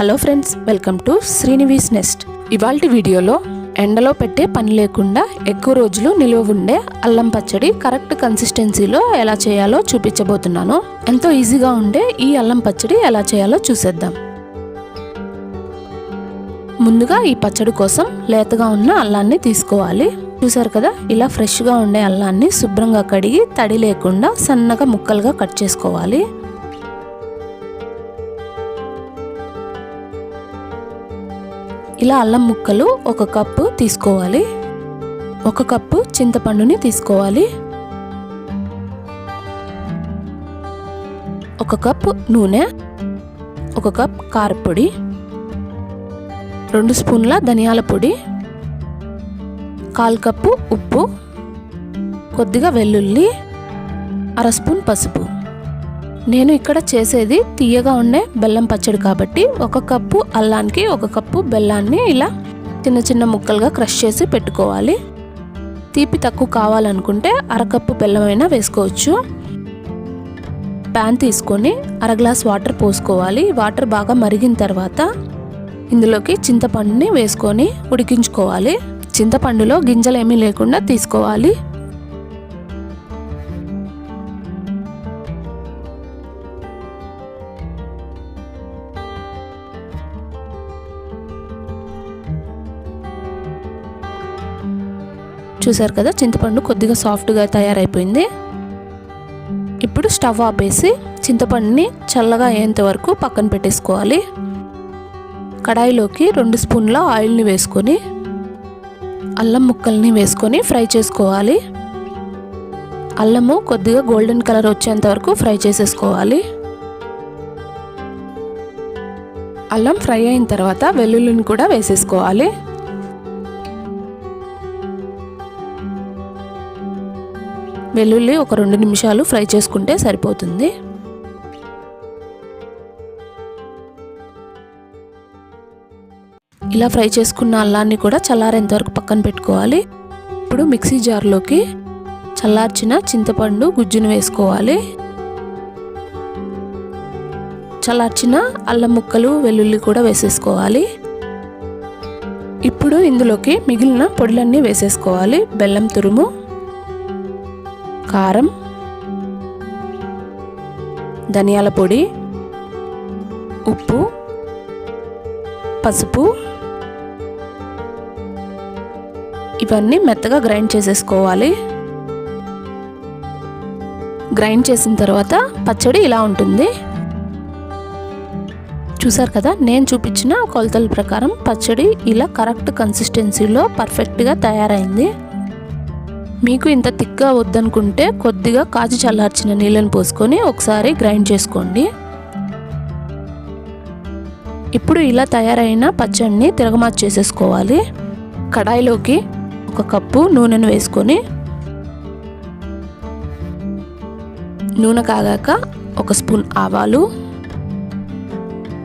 Hello friends welcome to Srinivas nest. ఇవాల్టి వీడియోలో ఎండలో పెట్టే పని లేకుండా ఎక్కువ రోజులు నిలువ ఉండే అల్లం పచ్చడి కరెక్ట్ కన్సిస్టెన్సీలో ఎలా చేయాలో చూపించబోతున్నాను. ఎంతో ఈజీగా ఉండే ఈ అల్లం పచ్చడి ఎలా చేయాలో చూసేద్దాం. ముందుగా ఈ పచ్చడి కోసం లేతగా ఉన్న అల్లాన్ని తీసుకోవాలి. చూసారు కదా ఇలా ఫ్రెష్గా ఉండే అల్లాన్ని శుభ్రంగా కడిగి తడి లేకుండా సన్నగా ముక్కలుగా కట్ చేసుకోవాలి. ఇలా అల్లం ముక్కలు ఒక కప్పు తీసుకోవాలి. ఒక కప్పు చింతపండుని తీసుకోవాలి. ఒక కప్పు నూనె. ఒక కప్ కారపొడి. రెండు స్పూన్ల ధనియాల పొడి. కాల్ కప్పు ఉప్పు. కొద్దిగా వెల్లుల్లి. అర స్పూన్ పసుపు. నేను ఇక్కడ చేసేది తీయగా ఉండే బెల్లం పచ్చడి కాబట్టి ఒక కప్పు అల్లానికి ఒక కప్పు బెల్లాన్ని ఇలా చిన్న చిన్న ముక్కలుగా క్రష్ చేసి పెట్టుకోవాలి. తీపి తక్కువ కావాలనుకుంటే అరకప్పు బెల్లం అయినా వేసుకోవచ్చు. ప్యాన్ తీసుకొని అర గ్లాస్ వాటర్ పోసుకోవాలి. వాటర్ బాగా మరిగిన తర్వాత ఇందులోకి చింతపండుని వేసుకొని ఉడికించుకోవాలి. చింతపండులో గింజలు ఏమీ లేకుండా తీసుకోవాలి. చూసారు కదా చింతపండు కొద్దిగా సాఫ్ట్గా తయారైపోయింది. ఇప్పుడు స్టవ్ ఆపేసి చింతపండుని చల్లగా అయ్యేంత వరకు పక్కన పెట్టేసుకోవాలి. కడాయిలోకి రెండు స్పూన్ల ఆయిల్ని వేసుకొని అల్లం ముక్కల్ని వేసుకొని ఫ్రై చేసుకోవాలి. అల్లము కొద్దిగా గోల్డెన్ కలర్ వచ్చేంత వరకు ఫ్రై చేసేసుకోవాలి. అల్లం ఫ్రై అయిన తర్వాత వెల్లుల్లిని కూడా వేసేసుకోవాలి. వెల్లుల్లి ఒక రెండు నిమిషాలు ఫ్రై చేసుకుంటే సరిపోతుంది. ఇలా ఫ్రై చేసుకున్న అల్లాన్ని కూడా చల్లారేంత వరకు పక్కన పెట్టుకోవాలి. ఇప్పుడు మిక్సీ జార్లోకి చల్లార్చిన చింతపండు గుజ్జును వేసుకోవాలి. చల్లార్చిన అల్లం ముక్కలు వెల్లుల్లి కూడా వేసేసుకోవాలి. ఇప్పుడు ఇందులోకి మిగిలిన పొడులన్నీ వేసేసుకోవాలి. బెల్లం తురుము కారం ధనియాల పొడి ఉప్పు పసుపు ఇవన్నీ మెత్తగా గ్రైండ్ చేసేసుకోవాలి. గ్రైండ్ చేసిన తర్వాత పచ్చడి ఇలా ఉంటుంది. చూసారు కదా నేను చూపించిన కొలతల ప్రకారం పచ్చడి ఇలా కరెక్ట్ కన్సిస్టెన్సీలో పర్ఫెక్ట్గా తయారైంది. మీకు ఇంత థిక్గా వద్దనుకుంటే కొద్దిగా కాచి చల్లార్చిన నీళ్ళని పోసుకొని ఒకసారి గ్రైండ్ చేసుకోండి. ఇప్పుడు ఇలా తయారైన పచ్చడిని తిరగమాత చేసేసుకోవాలి. కడాయిలోకి ఒక కప్పు నూనెను వేసుకొని నూనె కాగాక ఒక స్పూన్ ఆవాలు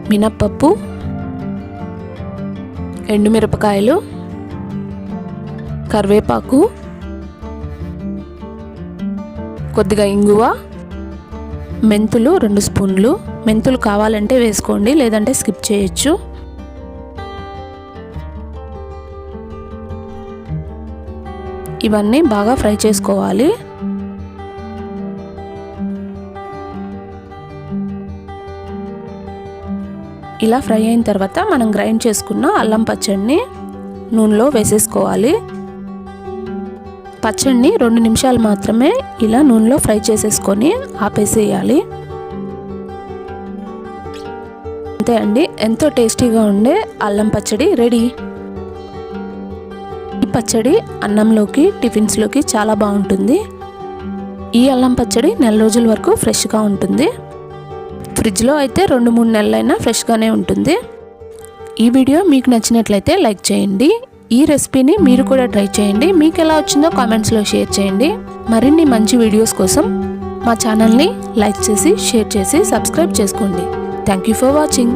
మినప్పప్పు ఎండుమిరపకాయలు కరివేపాకు కొద్దిగా ఇంగువ మెంతులు రెండు స్పూన్లు. మెంతులు కావాలంటే వేసుకోండి లేదంటే స్కిప్ చేయొచ్చు. ఇవన్నీ బాగా ఫ్రై చేసుకోవాలి. ఇలా ఫ్రై అయిన తర్వాత మనం గ్రైండ్ చేసుకున్న అల్లం పచ్చడిని నూనెలో వేసేసుకోవాలి. పచ్చడిని రెండు నిమిషాలు మాత్రమే ఇలా నూనెలో ఫ్రై చేసేసుకొని ఆపేసేయాలి. అంతే అండి ఎంతో టేస్టీగా ఉండే అల్లం పచ్చడి రెడీ. ఈ పచ్చడి అన్నంలోకి టిఫిన్స్లోకి చాలా బాగుంటుంది. ఈ అల్లం పచ్చడి నెల రోజుల వరకు ఫ్రెష్గా ఉంటుంది. ఫ్రిడ్జ్లో అయితే రెండు మూడు నెలలైనా ఫ్రెష్గానే ఉంటుంది. ఈ వీడియో మీకు నచ్చినట్లయితే లైక్ చేయండి. ఈ రెసిపీని మీరు కూడా ట్రై చేయండి. మీకు ఎలా వచ్చిందో కామెంట్స్లో షేర్ చేయండి. మరిన్ని మంచి వీడియోస్ కోసం మా ఛానల్ని లైక్ చేసి షేర్ చేసి సబ్స్క్రైబ్ చేసుకోండి. Thank you for watching.